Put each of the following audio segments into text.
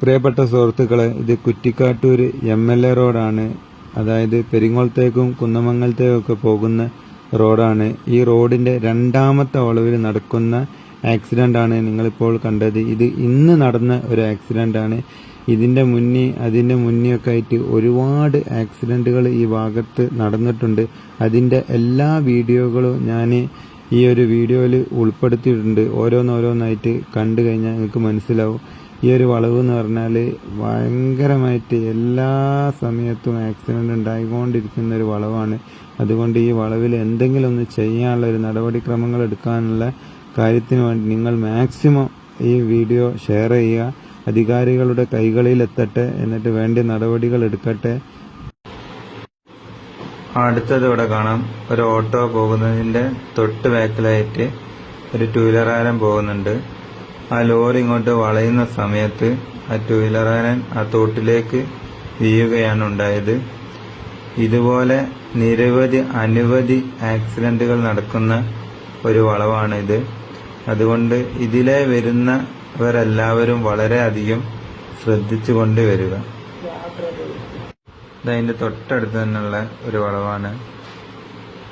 പ്രിയപ്പെട്ട സുഹൃത്തുക്കളെ ഇത് കുറ്റിക്കാട്ടൂർ എം എൽ എ റോഡാണ്. അതായത് പെരിങ്ങോളത്തേക്കും കുന്നമംഗലത്തേക്കും ഒക്കെ പോകുന്ന റോഡാണ്. ഈ റോഡിന്റെ രണ്ടാമത്തെ വളവിൽ നടക്കുന്ന ആക്സിഡന്റ് ആണ് നിങ്ങളിപ്പോൾ കണ്ടത്. ഇത് ഇന്ന് നടന്ന ഒരു ആക്സിഡന്റ് ആണ് ഇതിന്റെ മുന്നേ അതിന്റെ മുന്നേ ഒക്കെ ആയിട്ട് ഒരുപാട് ആക്സിഡന്റുകൾ ഈ ഭാഗത്ത് നടന്നിട്ടുണ്ട്. അതിന്റെ എല്ലാ വീഡിയോകളും ഞാൻ ഈ ഒരു വീഡിയോയിൽ ഉൾപ്പെടുത്തിയിട്ടുണ്ട്. ഓരോന്നോരോന്നായിട്ട് കണ്ടു കഴിഞ്ഞാൽ നിങ്ങൾക്ക് മനസ്സിലാവും. ഈ ഒരു വളവ് എന്ന് പറഞ്ഞാൽ ഭയങ്കരമായിട്ട് എല്ലാ സമയത്തും ആക്സിഡന്റ് ഉണ്ടായിക്കൊണ്ടിരിക്കുന്ന ഒരു വളവാണ്. അതുകൊണ്ട് ഈ വളവിൽ എന്തെങ്കിലും ഒന്ന് ചെയ്യാനുള്ള ഒരു നടപടിക്രമങ്ങൾ എടുക്കാനുള്ള കാര്യത്തിന് വേണ്ടി നിങ്ങൾ മാക്സിമം ഈ വീഡിയോ ഷെയർ ചെയ്യുക. അധികാരികളുടെ കൈകളിൽ എത്തട്ടെ എന്നിട്ട് വേണ്ട നടപടികൾ എടുക്കട്ടെ. അടുത്തത് ഇവിടെ കാണാം. ഒരു ഓട്ടോ പോകുന്നതിന്റെ തൊട്ട് ബാക്കിലായിട്ട് ഒരു ടൂ വീലർ ആരം പോകുന്നുണ്ട്. ആ ലോറി ഇങ്ങോട്ട് വളയുന്ന സമയത്ത് ആ ടൂ വീലറുകാരൻ ആ തോട്ടിലേക്ക് വീഴുകയാണ് ഉണ്ടായത്. ഇതുപോലെ നിരവധി അനവധി ആക്സിഡന്റുകൾ നടക്കുന്ന ഒരു വളവാണ് ഇത് അതുകൊണ്ട് ഇതിലെ വരുന്നവരെല്ലാവരും വളരെയധികം ശ്രദ്ധിച്ചുകൊണ്ട് വരിക. ഇതതിന്റെ തൊട്ടടുത്ത് തന്നെയുള്ള ഒരു വളവാണ്.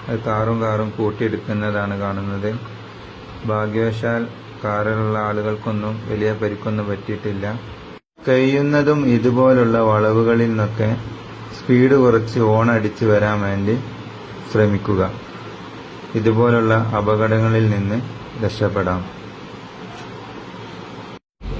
അത് കാറും കാറും കൂട്ടിയെടുക്കുന്നതാണ് കാണുന്നത്. ഭാഗ്യവശാൽ കാറിലുള്ള ആളുകൾക്കൊന്നും വലിയ പരിക്കൊന്നും പറ്റിയിട്ടില്ല. കഴിയുന്നതും ഇതുപോലുള്ള വളവുകളിൽ നിന്നൊക്കെ സ്പീഡ് കുറച്ച് ഓൺ അടിച്ച് വരാൻ വേണ്ടി ശ്രമിക്കുക. ഇതുപോലുള്ള അപകടങ്ങളിൽ നിന്ന് രക്ഷപ്പെടാം.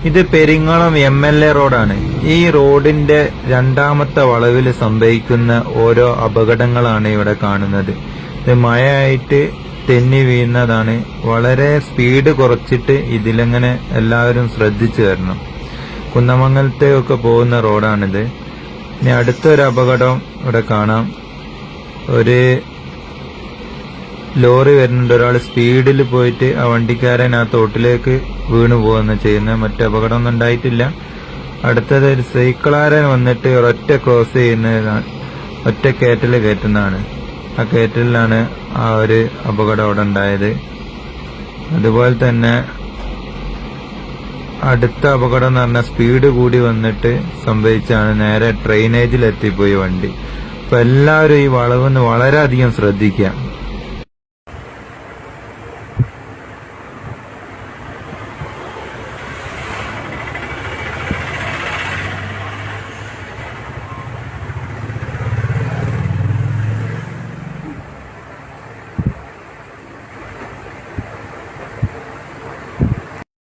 ഇത് പെരിങ്ങളം എം എൽ എ റോഡാണ്. ഈ റോഡിന്റെ രണ്ടാമത്തെ വളവിൽ സംഭവിക്കുന്ന ഓരോ അപകടങ്ങളാണ് ഇവിടെ കാണുന്നത്. ഇത് മഴയായിട്ട് തെന്നി വീഴുന്നതാണ്. വളരെ സ്പീഡ് കുറച്ചിട്ട് ഇതിലെങ്ങനെ എല്ലാവരും ശ്രദ്ധിച്ചു തരണം കുന്നമംഗലത്തെ ഒക്കെ പോകുന്ന റോഡാണിത്. ഇനി അടുത്തൊരു അപകടം ഇവിടെ കാണാം. ഒരു ലോറി വരുന്നുണ്ട്. ഒരാൾ സ്പീഡിൽ പോയിട്ട് ആ വണ്ടിക്കാരൻ ആ തോട്ടിലേക്ക് വീണു പോകുന്ന. ചെയ്യുന്നത് മറ്റു അപകടമൊന്നും ഉണ്ടായിട്ടില്ല. അടുത്തത് ഒരു സൈക്കിളാരൻ വന്നിട്ട് ഒരൊറ്റ ക്രോസ് ചെയ്യുന്നതാണ് ഒറ്റ കയറ്റൽ കയറ്റുന്നതാണ്. ആ കയറ്റലിലാണ് ആ ഒരു അപകടം അവിടെ ഉണ്ടായത്. അതുപോലെ തന്നെ അടുത്ത അപകടം എന്ന് പറഞ്ഞാൽ സ്പീഡ് കൂടി വന്നിട്ട് സംഭവിച്ചാണ് നേരെ ഡ്രെയിനേജിൽ എത്തിപ്പോയി വണ്ടി. അപ്പൊ എല്ലാവരും ഈ വളവെന്ന് വളരെയധികം ശ്രദ്ധിക്കുക.